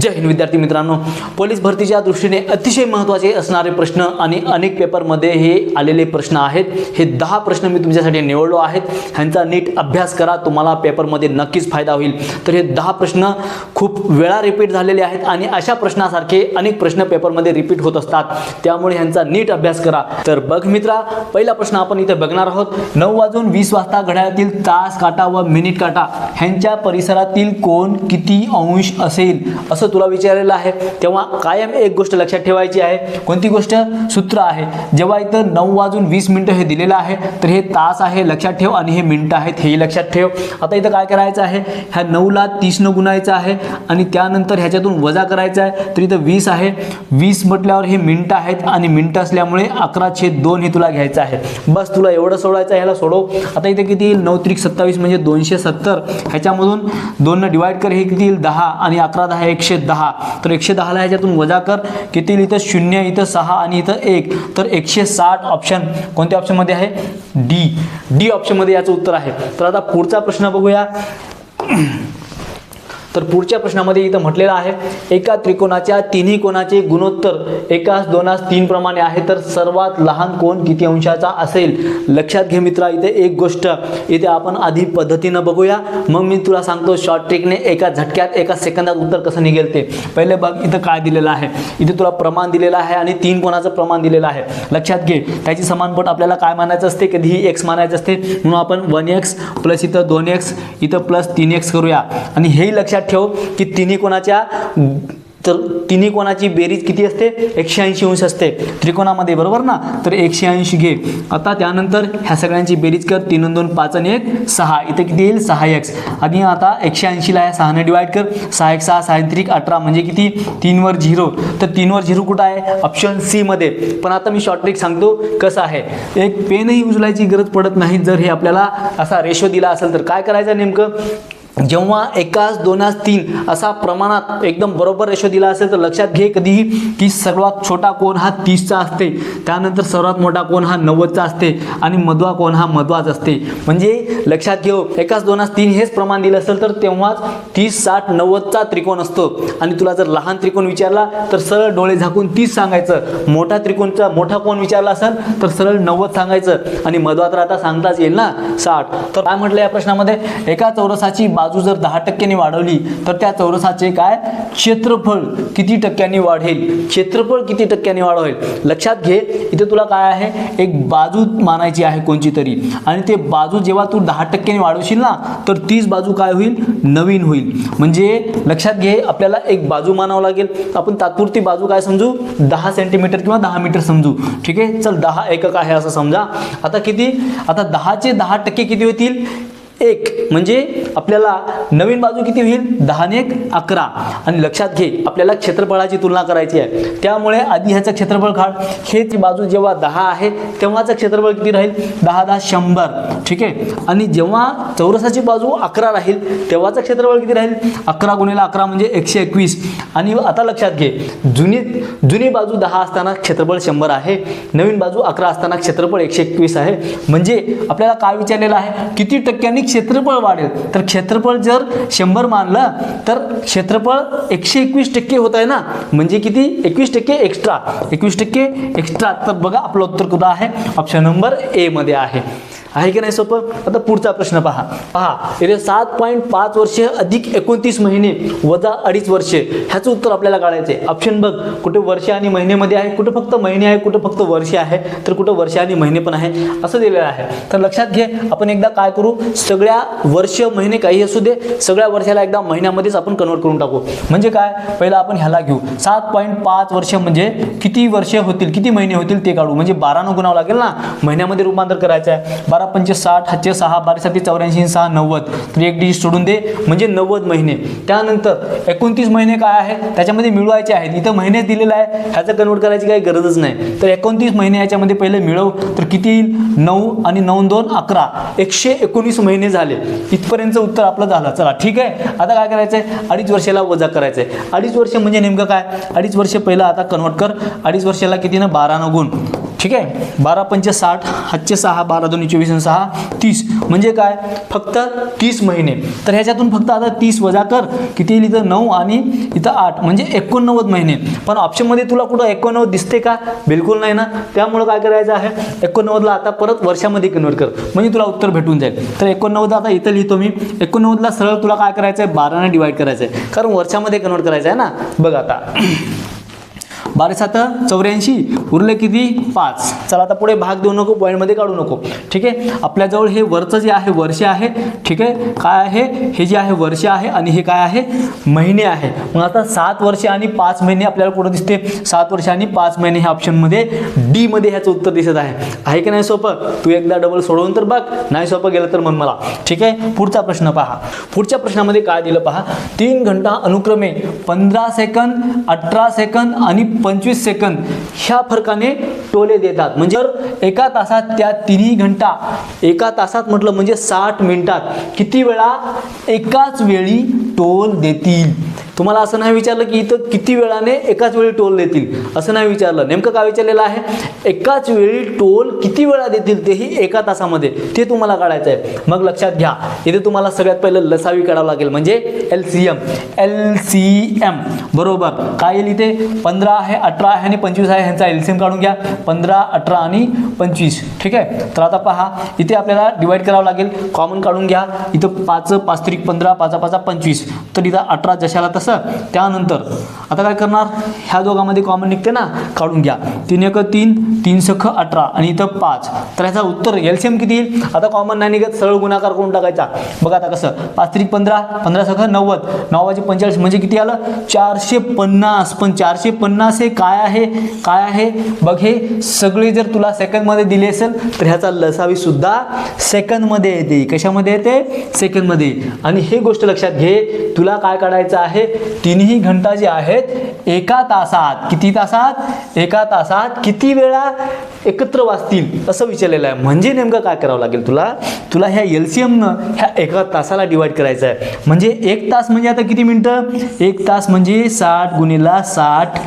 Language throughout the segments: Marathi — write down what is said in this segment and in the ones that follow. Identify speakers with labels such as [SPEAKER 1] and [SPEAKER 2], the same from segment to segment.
[SPEAKER 1] जय हिंद विद्यार्थी मित्रांनो. पोलीस भरतीच्या दृष्टीने अतिशय महत्त्वाचे असणारे प्रश्न आणि अनेक पेपरमध्ये हे आलेले प्रश्न आहेत. हे दहा प्रश्न मी तुमच्यासाठी निवडलो आहेत. ह्यांचा नीट अभ्यास करा. तुम्हाला पेपरमध्ये नक्कीच फायदा होईल. तर हे दहा प्रश्न खूप वेळा रिपीट झालेले आहेत आणि अशा प्रश्नासारखे अनेक प्रश्न पेपरमध्ये रिपीट होत असतात. त्यामुळे ह्यांचा नीट अभ्यास करा. तर बघ मित्रा पहिला प्रश्न आपण इथे बघणार आहोत. नऊ वाजून वीस वाजता घड्याळातील तास काटा व मिनिट काटा. ह्यांच्या परिसरातील कोण किती अंश असेल? असं तुला विचारलेलं आहे तेव्हा कायम एक गोष्ट लक्षात ठेवायची आहे. कोणती गोष्ट? सूत्र आहे. जेव्हा इथं नऊ वाजून वीस मिनिटं हे दिलेलं आहे तर हे तास आहे लक्षात ठेव आणि हे मिनटं आहेत हेही लक्षात ठेव. आता इथं काय करायचं आहे? ह्या नऊला तीसनं गुणायचं आहे आणि त्यानंतर ह्याच्यातून वजा करायचं आहे तर इथं वीस आहे. वीस म्हटल्यावर हे मिनटं आहेत आणि मिनटं असल्यामुळे अकरा छेद दोन हे तुला घ्यायचं आहे. बस तुला एवढं सोडायचं आहे ह्याला सोडव. आता इथे किती येईल? नऊ त्रिक सत्तावीस म्हणजे दोनशे सत्तर. ह्याच्यामधून दोननं डिवाईड कर हे किती येईल? दहा आणि अकरा दहा एकशे दहा. तर एकशे दहाला ह्याच्यातून वजा कर. किती इथं शून्य इथं सहा आणि इथं एक. तर एकशे साठ ऑप्शन कोणत्या ऑप्शनमध्ये आहे? डी डी ऑप्शनमध्ये याचं उत्तर आहे. तर आता पुढचा प्रश्न बघूया. तर पुढच्या प्रश्नामध्ये इथं म्हटलेलं आहे एका त्रिकोणाच्या तिन्ही कोणाचे गुणोत्तर एकास दोनास तीन प्रमाणे आहे तर सर्वात लहान कोण किती अंशाचा असेल? लक्षात घे मित्रा इथे एक गोष्ट इथे आपण आधी पद्धतीनं बघूया. मग मी तुला सांगतो शॉर्ट ट्रिकने एका झटक्यात एका सेकंदात उत्तर कसं निघेल ते. पहिले बघ इथं काय दिलेलं आहे. इथे तुला प्रमाण दिलेलं आहे आणि तीन कोणाचं प्रमाण दिलेलं आहे. लक्षात घे त्याची समानपट आपल्याला काय मानायचं असते? कधीही एक्स मानायचं असते. म्हणून आपण वन एक्स प्लस इथं दोन एक्स इथं प्लस तीन एक्स करूया. आणि हेही लक्षात ठेव की तिन्ही कोणाच्या तर तिन्ही कोणाची बेरीज किती असते? एकशे ऐंशी अंश असते. त्रिकोणामध्ये बरोबर ना? तर एकशे ऐंशी घे. आता त्यानंतर ह्या सगळ्यांची बेरीज कर. तीन दोन पाच आणि एक सहा. इथे किती येईल? सहा एक्स. आणि आता एकशे ऐंशीला ह्या सहाने डिवाईड कर. सहा एक सहा सहा त्रिक अठरा. म्हणजे किती? तीनवर झिरो. तर तीनवर झिरो कुठं आहे? ऑप्शन सीमध्ये पण आता मी शॉर्ट ट्रिक सांगतो कसं आहे. एक पेनही उचलायची गरज पडत नाही. जर हे आपल्याला असा रेशो दिला असेल तर काय करायचं नेमकं? जेव्हा एकाच दोनास तीन असा प्रमाणात एकदम बरोबर रेशो दिला असेल तर लक्षात घे कधीही की सर्वात छोटा कोण हा तीसचा असते. त्यानंतर सर्वात मोठा कोण हा नव्वदचा असते आणि मधवा कोण हा मधवाच असते. म्हणजे लक्षात घेऊ एकाच दोनास तीन हेच प्रमाण दिलं असेल तर तेव्हाच तीस साठ नव्वदचा त्रिकोण असतो. आणि तुला जर लहान त्रिकोण विचारला तर सरळ डोळे झाकून तीस सांगायचं. मोठा त्रिकोणचा मोठा कोण विचारला असेल तर सरळ नव्वद सांगायचं. आणि मधवा तर आता सांगताच येईल ना साठ. तर काय म्हटलं या प्रश्नामध्ये? एका चौरसाची बाजू जर दहा टक्क्यांनी वाढवली तर त्या चौरसाचे काय? क्षेत्रफळ किती टक्क्यांनी वाढेल? क्षेत्रफळ किती टक्क्यांनी वाढवेल? लक्षात घे इथे तुला काय आहे? एक बाजू मानायची आहे कोणची तरी. आणि ते बाजू जेव्हा तू दहा टक्क्यांनी वाढवशील ना तर तीच बाजू काय होईल? नवीन होईल. म्हणजे लक्षात घे आपल्याला एक बाजू मानावं लागेल. आपण तात्पुरती बाजू काय समजू? दहा सेंटीमीटर किंवा दहा मीटर समजू. ठीक आहे? चल दहा एकक आहे असं समजा. आता किती? आता दहाचे दहा टक्के किती होतील? एक. म्हणजे आपल्याला नवीन बाजू किती होईल? दहाने एक अकरा. आणि लक्षात घे आपल्याला क्षेत्रफळाची तुलना करायची आहे. त्यामुळे आधी ह्याचं क्षेत्रफळ काढ. हेच बाजू जेव्हा दहा आहे तेव्हाचं क्षेत्रफळ किती राहील? दहा दहा शंभर. ठीक आहे? आणि जेव्हा चौरसाची बाजू अकरा राहील तेव्हाचं क्षेत्रफळ किती राहील? अकरा गुणिला अकरा म्हणजे एकशे एकवीस. आणि आता लक्षात घे जुनी जुनी बाजू दहा असताना क्षेत्रफळ शंभर आहे. नवीन बाजू अकरा असताना क्षेत्रफळ एकशे एकवीस आहे. म्हणजे आपल्याला काय विचारलेलं आहे? किती टक्क्यांनी क्षेत्रफळ वाढेल. तर क्षेत्रफळ जर शंभर मानलं तर क्षेत्रफळ एकशे एकवीस टक्के होत आहे ना? म्हणजे किती? एकवीस टक्के एक्स्ट्रा एकवीस टक्के एक्स्ट्रा तर बघा आपलं उत्तर कुठं आहे? ऑप्शन नंबर ए मध्ये आहे. आहे की नाही सोपं? आता पुढचा प्रश्न पहा. पहा इथे सात पॉईंट पाच वर्षे अधिक एकोणतीस महिने वजा अडीच वर्षे ह्याचं उत्तर आपल्याला काढायचं आहे. ऑप्शन बघ कुठे वर्ष आणि महिनेमध्ये आहे कुठं फक्त महिने आहे कुठं फक्त वर्षे आहे तर कुठं वर्ष आणि महिने पण आहे असं दिलेलं आहे. तर लक्षात घे आपण एकदा काय करू? सगळ्या वर्ष महिने काही असू दे सगळ्या वर्षाला एकदा महिन्यामध्येच आपण कन्वर्ट करून टाकू. म्हणजे काय? पहिला आपण ह्याला घेऊ. सात पॉईंट पाच वर्ष म्हणजे किती वर्षे होतील किती महिने होतील ते काढू. म्हणजे बारानं गुणावं लागेल ना? महिन्यामध्ये रूपांतर करायचं आहे. बारा पंचे साठ हातचे सहा बारासाठी चौऱ्याऐंशी सहा नव्वद. तर एक डिजिट सोडून दे म्हणजे नव्वद महिने. त्यानंतर एकोणतीस महिने काय आहे त्याच्यामध्ये मिळवायचे आहेत. इथं महिने दिलेलं आहे ह्याचं कन्वर्ट करायची काही गरजच नाही. तर एकोणतीस महिने याच्यामध्ये पहिले मिळव. तर किती येईल? नऊ आणि नऊ दोन अकरा. एकशे एकोणीस महिने झाले. इथपर्यंत उत्तर आपलं झालं. चला ठीक आहे? आता काय करायचं आहे अडीच वर्षाला वजा करायचं आहे अडीच वर्ष म्हणजे नेमकं काय? अडीच वर्ष पहिलं आता कन्वर्ट कर. अडीच वर्षाला किती ना? बारा न गुण. ठीक आहे? बारा पंच साठ हातचे सहा बारा दोन्ही चोवीस आणि सहा तीस. म्हणजे काय? फक्त तीस महिने. तर ह्याच्यातून फक्त आता तीस वजा कर. किती येईल इथं? नऊ आणि इथं आठ. म्हणजे एकोणनव्वद महिने. पण ऑप्शनमध्ये तुला कुठं एकोणनव्वद दिसते का? बिलकुल नाही ना. त्यामुळं काय करायचं आहे? एकोणनव्वदला आता परत वर्षामध्ये कन्वर्ट कर. म्हणजे तुला उत्तर भेटून जाईल. तर एकोणनव्वद आता इथं लिहितो मी. एकोणनव्वदला सरळ तुला काय करायचं आहे बाराने डिवाईड करायचं आहे कारण वर्षामध्ये कन्वर्ट करायचं आहे ना. बघ आता. बारा सात चौऱ्याऐंशी उरले किती? पाच. चला आता पुढे भाग देऊ नको पॉईंटमध्ये काढू नको. ठीक आहे? आपल्याजवळ हे वरचं जे आहे वर्ष आहे ठीक आहे? काय आहे? हे जे आहे वर्ष आहे आणि हे काय आहे? महिने आहे. मग आता सात वर्षे आणि पाच महिने आपल्याला कुठं दिसते? सात वर्ष आणि पाच महिने ह्या ऑप्शनमध्ये डी मध्ये ह्याचं उत्तर दिसत आहे. आहे की नाही सोपं? तू एकदा डबल सोडवून तर बघ. नाही सोपं गेलं तर मग मला. ठीक आहे? पुढचा प्रश्न पहा. पुढच्या प्रश्नामध्ये काय दिलं पहा? तीन घंटा अनुक्रमे पंधरा सेकंद अठरा सेकंद आणि पंचवीस सेकंद ह्या फरकाने टोले देतात. म्हणजे एका तासात त्या तिन्ही घंटा एका तासात म्हटलं म्हणजे साठ मिनिटात किती वेळा एकाच वेळी टोल देतील? तुम्हाला असं नाही विचारलं की इथं किती वेळाने एकाच वेळी टोल देतील? असं नाही विचारलं. नेमकं काय विचारलेलं आहे? एकाच वेळी टोल किती वेळा देतील तेही एका तासामध्ये. ते तुम्हाला काढायचं आहे. मग लक्षात घ्या. इथे तुम्हाला सगळ्यात पहिलं लसावी काढावं लागेल. म्हणजे L C M L C M बरोबर. काय येईल इथे? पंधरा आहे अठरा आहे आणि पंचवीस आहे. ह्यांचा एल सी एम काढून घ्या. पंधरा अठरा आणि पंचवीस. ठीक आहे? तर आता पहा. इथे आपल्याला डिवाईड करावं लागेल. कॉमन काढून घ्या. इथं पाच पाच त्रिक पंधरा पाचा पाचा पंचवीस. तर इथं अठरा जशाला तसं त्यानंतर आता काय करणार? ह्या दोघांमध्ये कॉमन निघते ना काढून घ्या. तीन एक तीन तीन सख अठरा आणि इथं पाच. तर ह्याचा उत्तर एलसीएम किती येईल? आता कॉमन नाही निघत सरळ गुणाकार करून टाकायचा. बघा आता कसं पाच त्रिक पंधरा पंधरा सख नव्वद नव्वाचे पंचेचाळीस म्हणजे किती आलं? चारशे पन्नास. पण चारशे पन्नास हे काय आहे? काय आहे? बघ हे सगळे जर तुला सेकंडमध्ये दिले असेल तर ह्याचा लसावी सुद्धा सेकंदमध्ये येते. कशामध्ये येते? सेकंडमध्ये आणि हे गोष्ट लक्षात घे तुला काय काढायचं आहे? तिन्ही घंटा जे आहेत एका तासात किती तासात? एका तासात किती वेळा एकत्र वाचतील? असं विचारलेलं आहे. म्हणजे नेमकं काय करावं लागेल तुला? तुला ह्या एल सी एमनं ह्या एका तासाला डिवाईड करायचं आहे. म्हणजे एक तास म्हणजे आता किती मिनटं? एक तास म्हणजे साठ गुणिला साठ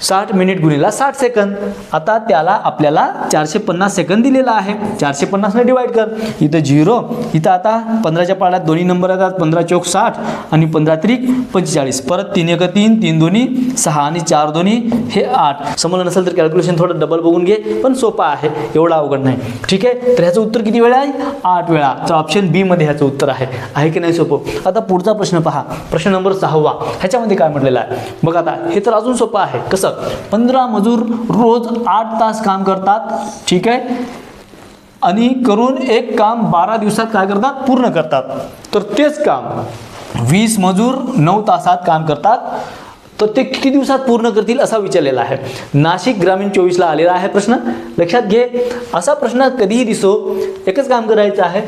[SPEAKER 1] साठ मिनिट गुणिला साठ सेकंद. आता त्याला आपल्याला चारशे पन्नास सेकंद दिलेला आहे. चारशे पन्नासने डिवाईड कर. इथं झिरो इथं आता पंधराच्या पाड्यात दोन्ही नंबर येतात. पंधरा चौक साठ आणि पंधरा त्रिक पंचेचाळीस. परत तीन एक तीन तीन दोन्ही सहा आणि चार दोन्ही हे आठ. समजलं नसेल तर कॅल्क्युलेशन थोडं डबल बघून घे पण सोपं आहे. एवढा अवघड नाही. ठीक आहे? तर ह्याचं उत्तर किती वेळा आहे? आठ वेळा. तर ऑप्शन बी मध्ये ह्याचं उत्तर आहे. आहे की नाही सोपं? आता पुढचा प्रश्न पहा. प्रश्न नंबर सहावा. ह्याच्यामध्ये काय म्हटलेलं आहे? बघ आता हे तर अजून सोपं आहे. कसं कसं पंधरा मजूर रोज आठ तास काम करतात ठीक आहे? आणि करून एक काम बारा दिवसात काय करतात? पूर्ण करतात. तर तेच काम. वीस मजूर नऊ तासात काम करतात. तर ते किती दिवसात पूर्ण करतील असा विचारलेला आहे. नाशिक ग्रामीण चोवीसला आलेला आहे प्रश्न. लक्षात घे. असा प्रश्न कधीही दिसो. एकच काम करायचं आहे.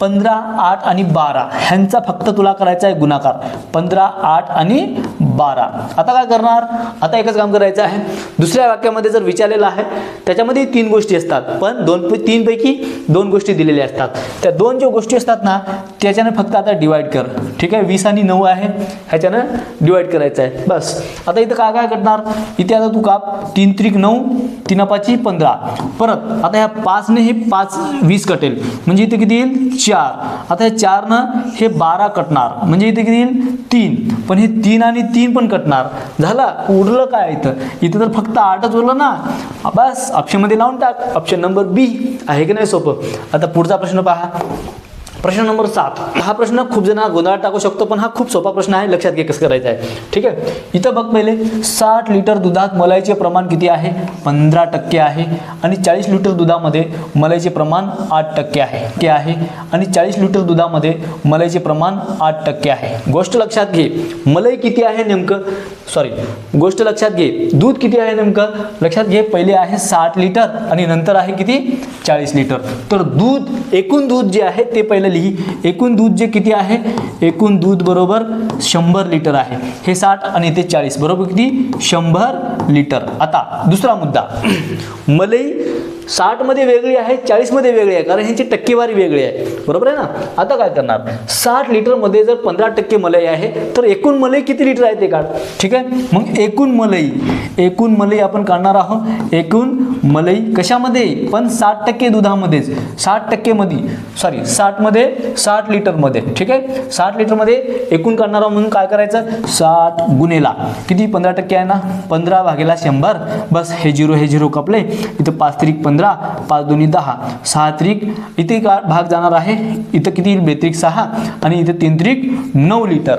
[SPEAKER 1] पंधरा आठ आणि बारा. ह्यांचा फक्त तुला करायचा आहे गुणाकार. पंधरा आठ आणि बारा. आता काय करणार? आता एकच काम करायचं आहे. दुसऱ्या वाक्यामध्ये जर विचारलेलं आहे त्याच्यामध्ये तीन गोष्टी असतात. पण दोन तीनपैकी दोन गोष्टी दिलेल्या असतात. त्या दोन ज्या गोष्टी असतात ना त्याच्यानं फक्त आता डिवाईड कर. ठीक आहे? वीस आणि नऊ आहे. ह्याच्यानं डिवाईड करायचं आहे. बस. आता इथं काय काय करणार? इथे आता तू काप. तीन त्रिक नऊ तीन पाची पंधरा. परत आता ह्या पाचने हे पाच वीस कटेल. म्हणजे इथे किती येईल? चार. आता हे चारनं हे बारा कटणार. म्हणजे इथे किती येईल? तीन. पण हे तीन आणि तीन पण कटणार. झाला? उरलं काय इथं? इथं तर फक्त आठच उरलं ना. बस ऑप्शनमध्ये लावून टाक. ऑप्शन नंबर बी आहे की नाही सोपं? आता पुढचा प्रश्न पहा. प्रश्न नंबर सात. हा प्रश्न खूप जण गोंधळात टाकू शकतो पण हा खूप सोपा प्रश्न आहे. लक्षात घे कसं करायचं आहे. ठीक आहे? इथं बघ पहिले. साठ लिटर दुधात मलाईचे प्रमाण किती आहे? पंधरा टक्के आहे. आणि चाळीस लिटर दुधामध्ये मलाईचे प्रमाण आठ टक्के आहे. के आहे? आणि चाळीस लिटर दुधामध्ये मलाईचे प्रमाण आठ टक्के आहे. गोष्ट लक्षात घे. मलाई किती आहे नेमकं? सॉरी गोष्ट लक्षात घे. दूध किती आहे नेमकं? लक्षात घे. पहिले आहे साठ लिटर आणि नंतर आहे किती? चाळीस लिटर. तर दूध एकूण दूध जे आहे ते पहिलं लिही. एकूण दूध जे किती आहे? एकूण दूध बरोबर शंभर लिटर आहे. हे साठ आणि ते चाळीस. बरोबर किती? शंभर लिटर. आता दुसरा मुद्दा. मलई साठमध्ये वेगळी आहे चाळीसमध्ये वेगळी आहे कारण ह्यांची टक्केवारी वेगळी आहे. बरोबर आहे ना? आता काय करणार? साठ लिटरमध्ये जर पंधरा टक्के मलई आहे तर एकूण मलई किती लिटर आहे ते काढ. ठीक आहे? मग एकूण मलई एकूण मलई आपण काढणार आहोत. एकूण मलई कशामध्ये? पण साठ टक्के दुधामध्येच. साठ टक्केमध्ये सॉरी साठमध्ये साठ लिटरमध्ये ठीक आहे? साठ लिटरमध्ये एकूण काढणार आहोत म्हणून काय करायचं? साठ गुन्हेला किती? पंधरा टक्के आहे ना? पंधरा भागेला शंभर. बस हे झिरो हे झिरो कपले. इथं पाच त्रिक पंधरा पाच दोन्ही दहा सहा त्रिक. इथे का भाग जाणार आहे? इथं किती येईल? बेत्रिक सहा. आणि इथं तीन त्रिक नऊ लिटर.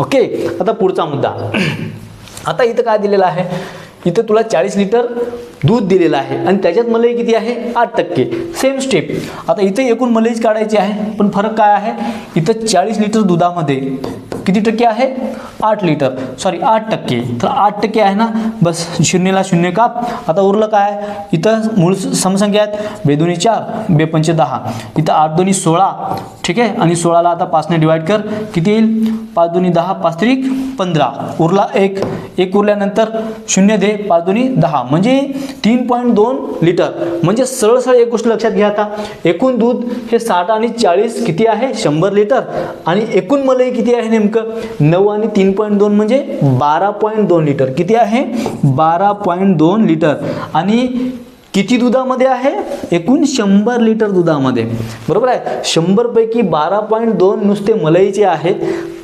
[SPEAKER 1] ओके? आता पुढचा मुद्दा. आता इथं काय दिलेलं आहे? इथं तुला चाळीस लिटर दूध दिलेलं आहे. आणि त्याच्यात मलई किती आहे? आठ टक्के. सेम स्टेप आता इथं एकूण मलईच काढायची आहे. पण फरक काय आहे? इथं चाळीस लिटर दुधामध्ये किती टक्के आहे? आठ लिटर. सॉरी आठ टक्के. तर आठ टक्के आहे ना? बस शून्यला शून्य काप. आता उरलं काय? इथं मूळ समसंख्या आहेत. बेदोनी चार बेपंचे दहा. इथं आठ दोन्ही सोळा. ठीक आहे? आणि सोळाला आता पाचने डिवाईड कर. किती येईल? पाच दोन्ही दहा पाच त्रिक पंधरा. उरला एक. एक उरल्यानंतर शून्य दे पाच दोन्ही दहा. म्हणजे तीन पॉईंट दोन लिटर. म्हणजे सरळ सरळ एक गोष्ट लक्षात घ्या आता. एकूण दूध हे साठ आणि चाळीस किती आहे? शंभर लिटर. आणि एकूण मलई किती आहे नेमकं? नऊ आणि तीन पॉईंट दोन म्हणजे बारा पॉईंट दोन लिटर. किती आहे? बारा पॉईंट दोन लिटर. आणि किती दुधामध्ये आहे? एकूण शंभर लिटर दुधामध्ये. बरोबर आहे? शंभरपैकी बारा पॉईंट दोन नुसते मलईचे आहेत.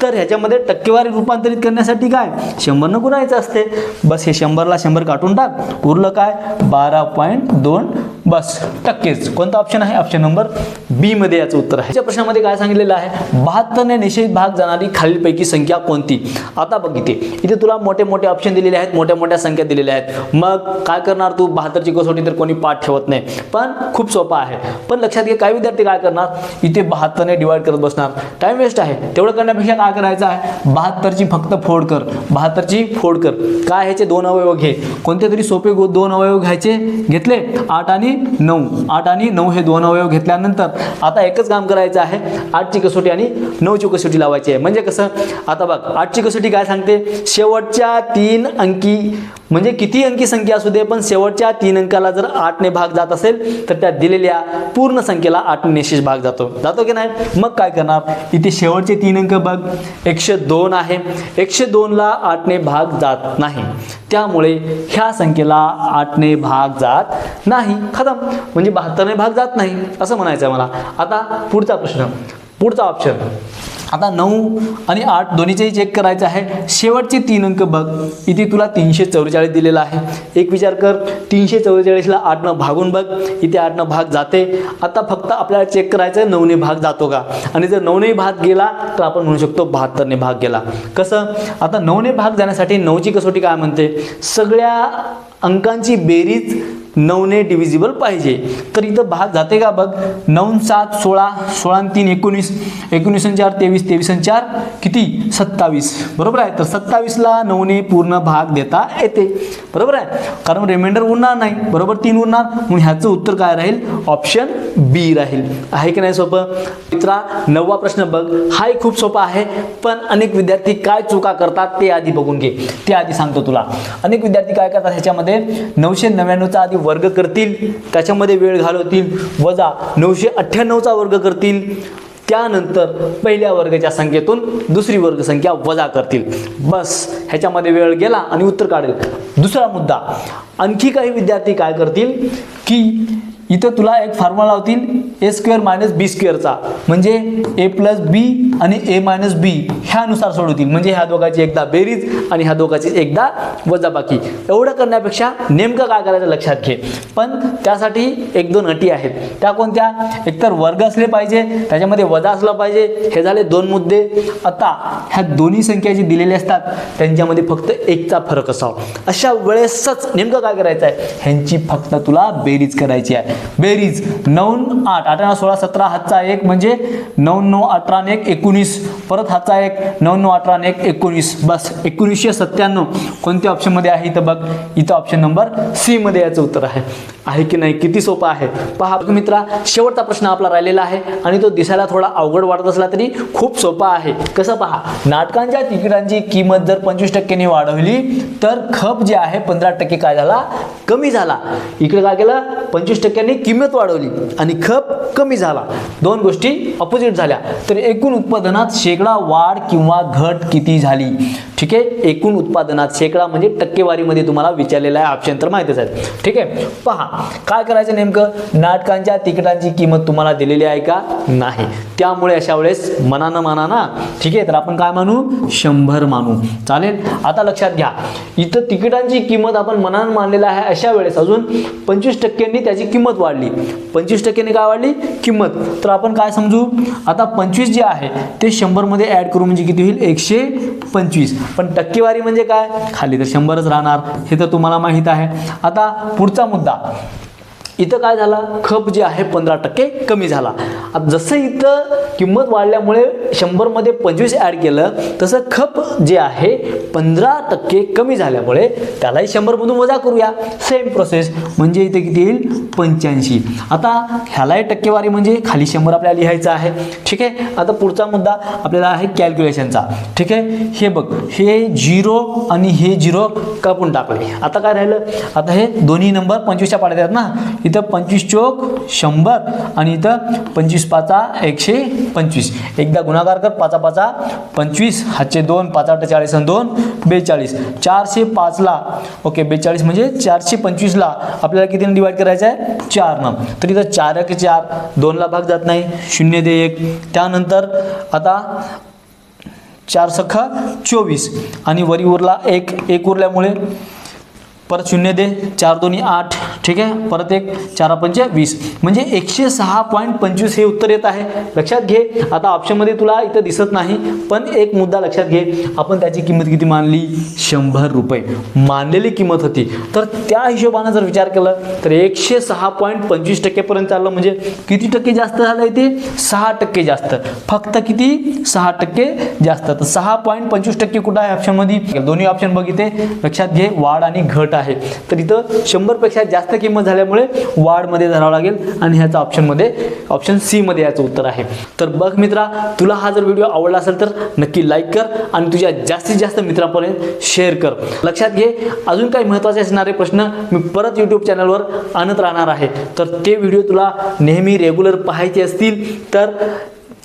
[SPEAKER 1] तर ह्याच्यामध्ये टक्केवारी रूपांतरित करण्यासाठी काय? शंभरनं गुणायचं असते. बस हे शंभरला शंभर काटून टाक. उरलं काय? बारा पॉईंट दोन बस टक्केच. कोणता ऑप्शन आहे? ऑप्शन नंबर बी मध्ये याचं उत्तर आहे. या प्रश्नामध्ये काय सांगितलेलं आहे? बहात्तरने निषेध भाग जाणारी खालीलपैकी संख्या कोणती? आता बघ इथे इथे तुला मोठे मोठे ऑप्शन दिलेले आहेत मोठ्या मोठ्या संख्या दिलेल्या आहेत. मग काय करणार तू? बहात्तरची कसोटी तर कोणी पाठ ठेवत नाही. पण खूप सोपा आहे. पण लक्षात घे काही विद्यार्थी काय करणार? इथे बहात्तरने डिवाइड करत बसणार. टाइम वेस्ट आहे. तेवढं करण्यापेक्षा काय करायचं आहे? बहात्तरची फक्त फोड कर. बहात्तरची फोड कर. काय ह्याचे दोन अवयव घे. कोणते तरी सोपे दोन अवयव घ्यायचे? घेतले? आठ आणि नऊ. आठ आणि नऊ हे दोन अवयव घेतल्यानंतर आता एकच काम करायचं आहे. आठची कसोटी आणि नऊची कसोटी लावायची आहे. म्हणजे कसं? आता बघ आठची कसोटी काय सांगते? शेवटच्या तीन अंकी म्हणजे किती अंकी संख्या असू दे पण शेवटच्या तीन अंकाला जर आठने भाग जात असेल तर त्या दिलेल्या पूर्ण संख्येला आठने निशेष भाग जातो. जातो की नाही? मग काय करणार? इथे शेवटचे तीन अंक बघ. एकशे दोन आहे. एकशे दोनला आठने भाग जात नाही. त्यामुळे ह्या संख्येला आठने भाग जात नाही. खतम. म्हणजे बहात्तरने भाग जात नाही. असं म्हणायचं आहे मला. आता पुढचा प्रश्न. पुढचा ऑप्शन आता नऊ आणि आठ दोन्हीचेही चेक करायचं आहे. शेवटचे तीन अंक बघ. इथे तुला तीनशे चौवेचाळीस दिलेला आहे. एक विचार कर. तीनशे चौवेचाळीसला आठनं भागून बघ. इथे आठनं भाग जाते. आता फक्त आपल्याला चेक करायचं आहे नऊने भाग जातो का? आणि जर नऊने भाग गेला तर आपण म्हणू शकतो बहात्तरने भाग गेला. कसं? आता नऊने भाग जाण्यासाठी नऊची कसोटी काय म्हणते? सगळ्या अंकांची बेरीज नऊने डिव्हिजिबल पाहिजे. तर इथं भाग जाते का बघ? नऊ सात सोळा सोळा तीन एकोणीस. एकोणीस चार तेवीस तेवीस चार किती? सत्तावीस. बरोबर आहे? तर सत्तावीसला नऊने पूर्ण भाग देता येते. बरोबर आहे? कारण रिमाइंडर उरणार नाही. बरोबर? तीन उरणार. म्हणून ह्याचं उत्तर काय राहील? ऑप्शन बी राहील. आहे की नाही सोपं? मित्रा नववा प्रश्न बघ. हाही खूप सोपा आहे पण अनेक विद्यार्थी काय चुका करतात ते आधी बघून घे. ते आधी सांगतो तुला. अनेक विद्यार्थी काय करतात ह्याच्यामध्ये? नऊशे नव्याण्णवचा आधी वर्ग करतील त्याच्यामध्ये वेळ घालवतील. वजा नऊशे अठ्ठ्याण्णवचा वर्ग करतील. त्यानंतर पहिल्या वर्गाच्या संख्येतून दुसरी वर्गसंख्या वजा करतील. बस ह्याच्यामध्ये वेळ गेला आणि उत्तर काढेल. दुसरा मुद्दा आणखी काही विद्यार्थी काय करतील? की इथं तुला एक फॉर्म्युला होतील ए स्क्वेअर मायनस बी स्क्वेअरचा म्हणजे ए प्लस बी आणि ए मायनस बी ह्यानुसार सोडवतील. म्हणजे ह्या दोघांची एकदा बेरीज आणि ह्या दोघांची एकदा वजाबाकी. एवढं करण्यापेक्षा नेमकं काय करायचं लक्षात घे. पण त्यासाठी एक दोन अटी आहेत. त्या कोणत्या? एकतर वर्ग असले पाहिजे त्याच्यामध्ये वजा असलं पाहिजे. हे झाले दोन मुद्दे. आता ह्या दोन्ही संख्या जी दिलेल्या असतात त्यांच्यामध्ये फक्त एकचा फरक असावा. अशा वेळेसच नेमकं काय करायचं आहे ह्यांची फक्त तुला बेरीज करायची आहे. बेरीज नऊ आठ आठ सोळा सतरा हातचा एक म्हणजे नऊ नऊ अठरा एक एकोणीस. परत हातचा एक नऊ नऊ अठरा एक एकोणीस. बस एकोणीसशे सत्त्याण्णव. कोणत्या ऑप्शनमध्ये आहे इथं बघ? इथं ऑप्शन नंबर सी मध्ये याचं उत्तर आहे. आहे की नाही? किती सोपं आहे? पहा मित्रा शेवटचा प्रश्न आपला राहिलेला आहे आणि तो दिसायला थोडा अवघड वाटत असला तरी खूप सोपा आहे. कसं पहा? नाटकांच्या तिकिटांची किंमत जर पंचवीस टक्क्यांनी वाढवली तर खप जे आहे पंधरा टक्के काय झाला? कमी झाला. इकडे काय केलं? पंचवीस टक्क्यांनी किंमत वाढवली आणि खप कमी झाला. दोन गोष्टी अपोजिट झाल्या. तर एकूण उत्पादनात शेकडा वाढ किंवा घट किती झाली? ठीक आहे? एकूण उत्पादनात शेकडा म्हणजे टक्केवारीमध्ये तुम्हाला विचारलेला आहे ऑप्शन तर माहितीच आहे ठीक आहे? पहा काय करायचं नेमकं? नाटकांच्या तिकिटांची किंमत तुम्हाला दिलेली आहे का? नाही. त्यामुळे अशा वेळेस मनानं माना ना. ठीक आहे? तर आपण काय मानू? शंभर मानू. चालेल? आता लक्षात घ्या. इथं तिकिटांची किंमत आपण मनानं मानलेलं आहे अशा वेळेस अजून पंचवीस टक्क्यांनी त्याची किंमत वाढली. पंचवीस टक्क्याने काय वाढली? किंमत. तर आपण काय समजू? आता पंचवीस जे आहे ते शंभरमध्ये ॲड करू म्हणजे किती होईल? एकशे पंचवीस. पण टक्केवारी म्हणजे काय? खाली तर शंभरच राहणार. हे तर तुम्हाला माहीत आहे. आता पुढचा मुद्दा. इथं काय झालं? खप जे आहे पंधरा टक्के कमी झाला. आता जसं इथं किंमत वाढल्यामुळे शंभरमध्ये पंचवीस ॲड केलं तसं खप जे आहे पंधरा टक्के कमी झाल्यामुळे त्यालाही शंभरमधून वजा करूया. सेम प्रोसेस म्हणजे इथे किती येईल? पंच्याऐंशी. आता ह्यालाही टक्केवारी म्हणजे खाली शंभर आपल्याला लिहायचं आहे. ठीक आहे? आता पुढचा मुद्दा आपल्याला आहे कॅल्क्युलेशनचा ठीक आहे? हे बघ. हे झिरो आणि हे झिरो कापून टाकले. आता काय राहिलं? आता हे दोन्ही नंबर पंचवीसच्या पाड्यात आहेत ना? इथं पंचवीस चोक शंभर आणि इथं पंचवीस पाचा एकशे पंचवीस. एकदा गुणाकार कर पाचा पाचा पंचवीस हातचे दोन पाच आठ चाळीस आणि दोन बेचाळीस. चारशे पाचला ओके बेचाळीस म्हणजे चारशे पंचवीसला आपल्याला कितीनं डिवाईड करायचं आहे? चारनं तर इथं चार एक चार. दोनला भाग जात नाही. शून्य दे एक. त्यानंतर आता चार सख्खा चोवीस. आणि वरी उरला एक. एक उरल्यामुळे परत शून्य दे. चार दोन्ही आठ. ठीक आहे? परत एक चार पंचे वीस. म्हणजे एकशे सहा पॉईंट पंचवीस हे उत्तर येत आहे. लक्षात घे. आता ऑप्शनमध्ये तुला इथं दिसत नाही पण एक मुद्दा लक्षात घे. आपण त्याची किंमत किती मानली? शंभर रुपये. मानलेली किंमत होती. तर त्या हिशोबानं जर विचार केला तर एकशे सहा पॉईंट पंचवीस टक्केपर्यंत चाललं म्हणजे किती टक्के जास्त झालं इथे सहा टक्के जास्त. फक्त किती? सहा टक्के जास्त. तर सहा पॉईंट पंचवीस टक्के कुठं आहे ऑप्शनमध्ये दोन्ही ऑप्शन बघितले. लक्षात घे. वाढ आणि घट आहे. तर इथं शंभरपेक्षा जास्त जास्त किंमत झाल्यामुळे वाढमध्ये धरावं लागेल आणि ह्याचा ऑप्शनमध्ये ऑप्शन सीमध्ये याचं उत्तर आहे. तर बघ मित्रा तुला हा जर व्हिडिओ आवडला असेल तर नक्की लाईक कर आणि तुझ्या जास्तीत जास्त मित्रांपर्यंत शेअर कर. लक्षात घे अजून काही महत्त्वाचे असणारे प्रश्न मी परत यूट्यूब चॅनलवर आणत राहणार आहे. तर ते व्हिडिओ तुला नेहमी रेग्युलर पाहायचे असतील तर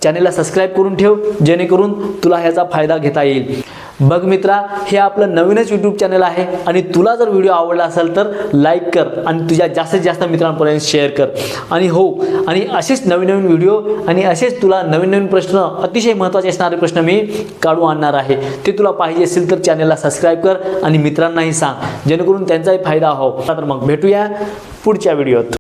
[SPEAKER 1] चॅनेलला सबस्क्राईब करून ठेव जेणेकरून तुला ह्याचा फायदा घेता येईल. बघ मित्रा हे आपलं नवीनच यूट्यूब चॅनल आहे आणि तुला जर व्हिडिओ आवडला असेल तर लाईक कर आणि तुझ्या जास्तीत जास्त मित्रांपर्यंत शेअर कर. आणि हो आणि असेच नवीन नवीन व्हिडिओ आणि असेच तुला नवीन नवीन प्रश्न अतिशय महत्त्वाचे असणारे प्रश्न मी काढू आणणार आहे. ते तुला पाहिजे असेल तर चॅनलला सबस्क्राईब कर आणि मित्रांनाही सांग जेणेकरून त्यांचाही फायदा हो. तर मग भेटूया पुढच्या व्हिडिओत